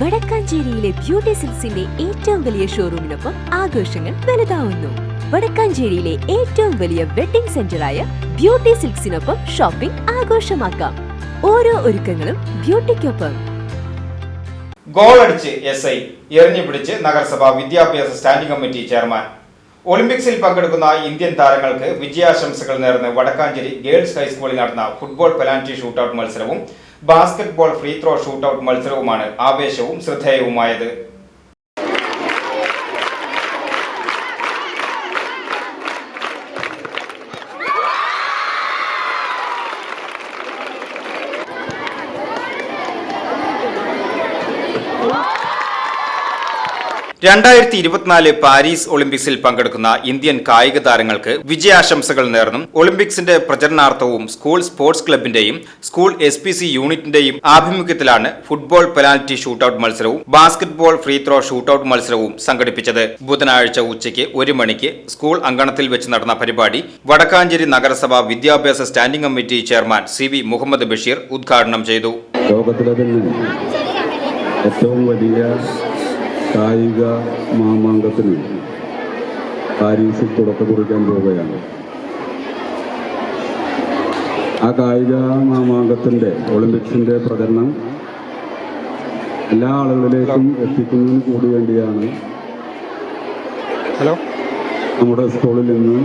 വടക്കാഞ്ചേരിയിലെ beauty സിൽസിന്റെ ഏറ്റവും വലിയ ഷോറൂമിനൊപ്പം ആഘോഷങ്ങൾ വലുതാവുന്നു. വടക്കാഞ്ചേരിയിലെ ഏറ്റവും വലിയ വെഡിംഗ് സെന്ററായ ബ്യൂട്ടി സിൽക്സിനൊപ്പം ഷോപ്പിംഗ് ആഘോഷമാക്കാം. ഓരോ ഒരുക്കങ്ങളും ബ്യൂട്ടിക്കൊപ്പം. ഗോളടിച്ച് എസ് ഐ എറിഞ്ഞു പിടിച്ച് നഗരസഭ വിദ്യാഭ്യാസ സ്റ്റാൻഡിംഗ് കമ്മിറ്റി ചെയർമാൻ. ഒളിമ്പിക്സിൽ പങ്കെടുക്കുന്ന ഇന്ത്യൻ താരങ്ങൾക്ക് വിജയാശംസകൾ നേർന്ന് വടക്കാഞ്ചേരി ഗേൾസ് ഹൈസ്കൂളിൽ നടന്ന ഫുട്ബോൾ പെനാൽറ്റി ഷൂട്ടൌട്ട് മത്സരവും ബാസ്കറ്റ്ബോൾ ഫ്രീ ത്രോ ഷൂട്ടൌട്ട് മത്സരവുമാണ് ആവേശവും ശ്രദ്ധേയവുമായത്. രണ്ടായിരത്തി ഇരുപത്തിനാല് പാരീസ് ഒളിമ്പിക്സിൽ പങ്കെടുക്കുന്ന ഇന്ത്യൻ കായിക താരങ്ങൾക്ക് വിജയാശംസകൾ നേർന്നും ഒളിമ്പിക്സിന്റെ പ്രചരണാർത്ഥവും സ്കൂൾ സ്പോർട്സ് ക്ലബിന്റെയും സ്കൂൾ എസ് പി സി യൂണിറ്റിന്റെയും ആഭിമുഖ്യത്തിലാണ് ഫുട്ബോൾ പെനാൽറ്റി ഷൂട്ടൌട്ട് മത്സരവും ബാസ്കറ്റ്ബോൾ ഫ്രീ ത്രോ ഷൂട്ടൌട്ട് മത്സരവും സംഘടിപ്പിച്ചത്. ബുധനാഴ്ച ഉച്ചയ്ക്ക് ഒരു മണിക്ക് സ്കൂൾ അങ്കണത്തിൽ വെച്ച് നടന്ന പരിപാടി വടക്കാഞ്ചേരി നഗരസഭ വിദ്യാഭ്യാസ standing committee chairman C V Muhammad Basheer ഉദ്ഘാടനം ചെയ്തു. കായിക മാമാങ്കത്തിന് പാരീസിൽ തുടക്കം കുറിക്കാൻ പോവുകയാണ്. ആ കായിക മാമാങ്കത്തിന്റെ ഒളിമ്പിക്സിന്റെ പ്രചരണം എല്ലാ ആളുകളിലേക്കും എത്തിക്കുന്നതിന് കൂടി വേണ്ടിയാണ് ഹലോ? നമ്മുടെ സ്കൂളിൽ നിന്ന്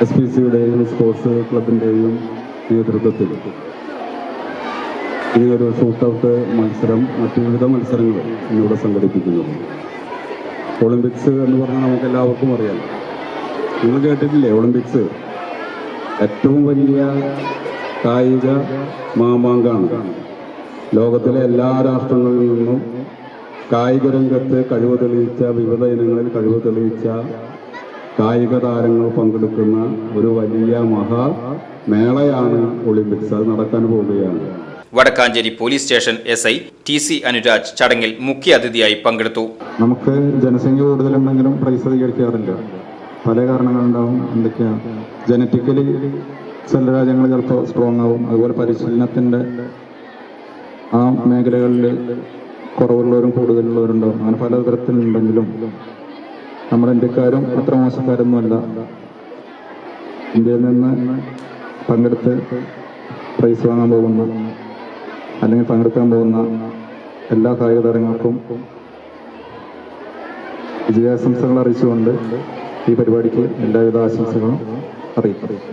എസ് പി സിയുടെയും സ്പോർട്സ് ക്ലബിന്റെയും നേതൃത്വത്തിൽ ഒരു ഷൂട്ടൗട്ട് മത്സരം മറ്റു വിവിധ മത്സരങ്ങൾ ഇന്നിവിടെ സംഘടിപ്പിക്കുന്നത് ഒളിമ്പിക്സ് എന്ന് പറഞ്ഞാൽ നമുക്ക് എല്ലാവർക്കും അറിയാം. നിങ്ങൾ കേട്ടിട്ടില്ലേ ഒളിമ്പിക്സ്? ഏറ്റവും വലിയ കായിക മാമാങ്കാണ്. ലോകത്തിലെ എല്ലാ രാഷ്ട്രങ്ങളിൽ നിന്നും കായിക രംഗത്ത് കഴിവ് തെളിയിച്ച വിവിധ ഇനങ്ങളിൽ കഴിവ് തെളിയിച്ച കായിക താരങ്ങൾ പങ്കെടുക്കുന്ന ഒരു വലിയ മഹാ മേളയാണ് ഒളിമ്പിക്സ്. അത് നടക്കാൻ പോവുകയാണ്. Vadakkanchery police station S I T C Anuraj ചടങ്ങിൽ മുഖ്യാതിഥിയായി പങ്കെടുത്തു. നമുക്ക് ജനസംഖ്യ കൂടുതലുണ്ടെങ്കിലും പ്രൈസ് അധികരിക്കാറില്ല. പല കാരണങ്ങളുണ്ടാവും എന്തൊക്കെയാണ് ജനറ്റിക്കലി ചില രാജ്യങ്ങൾ ചിലപ്പോൾ സ്ട്രോങ് ആവും. അതുപോലെ പരിശീലനത്തിന്റെ ആ മേഖലകളിൽ കുറവുള്ളവരും കൂടുതലുള്ളവരുണ്ടാവും. അങ്ങനെ പല തരത്തിലുണ്ടെങ്കിലും നമ്മുടെ ഇന്ത്യക്കാരും അത്ര മോശക്കാരൊന്നുമല്ല. ഇന്ത്യയിൽ നിന്ന് പങ്കെടുത്ത് പ്രൈസ് വാങ്ങാൻ പോകുന്ന അല്ലെങ്കിൽ പങ്കെടുക്കാൻ പോകുന്ന എല്ലാ കായിക താരങ്ങൾക്കും വിജയാശംസകൾ അറിയിച്ചുകൊണ്ട് ഈ പരിപാടിക്ക് എല്ലാവിധ ആശംസകളും അറിയിക്കും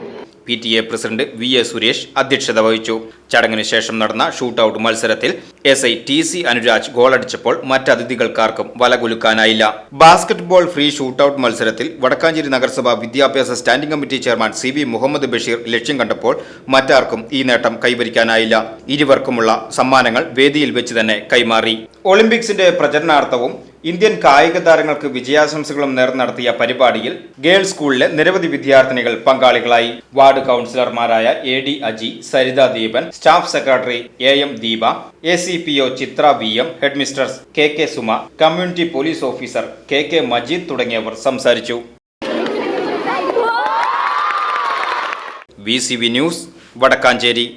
P T A president V A Suresh അധ്യക്ഷത വഹിച്ചു. ചടങ്ങിന് ശേഷം നടന്ന ഷൂട്ടൌട്ട് മത്സരത്തിൽ S I T C Anuraj ഗോളടിച്ചപ്പോൾ മറ്റ് അതിഥികൾക്കാർക്കും വലകുലുക്കാനായില്ല ബാസ്കറ്റ്ബോൾ ഫ്രീ ഷൂട്ടൌട്ട് മത്സരത്തിൽ വടക്കാഞ്ചേരി നഗരസഭ വിദ്യാഭ്യാസ standing committee chairman C V Muhammad Basheer ലക്ഷ്യം കണ്ടപ്പോൾ മറ്റാർക്കും ഈ നേട്ടം കൈവരിക്കാനായില്ല. ഇരുവർക്കുമുള്ള സമ്മാനങ്ങൾ വേദിയിൽ വെച്ച് തന്നെ കൈമാറി. ഒളിമ്പിക്സിന്റെ പ്രചരണാർത്ഥവും ഇന്ത്യൻ കായിക താരങ്ങൾക്ക് വിജയാശംസകളും നേർന്ന് നടത്തിയ പരിപാടിയിൽ ഗേൾസ് സ്കൂളിലെ നിരവധി വിദ്യാർത്ഥിനികൾ പങ്കാളികളായി. വാർഡ് കൗൺസിലർമാരായ A D Aji Saritha Deepan staff secretary A M Deepa A C P O Chithra V M headmistress K K Suma community police officer K K Majeed തുടങ്ങിയവർ സംസാരിച്ചു. V C V news Vadakkanchery.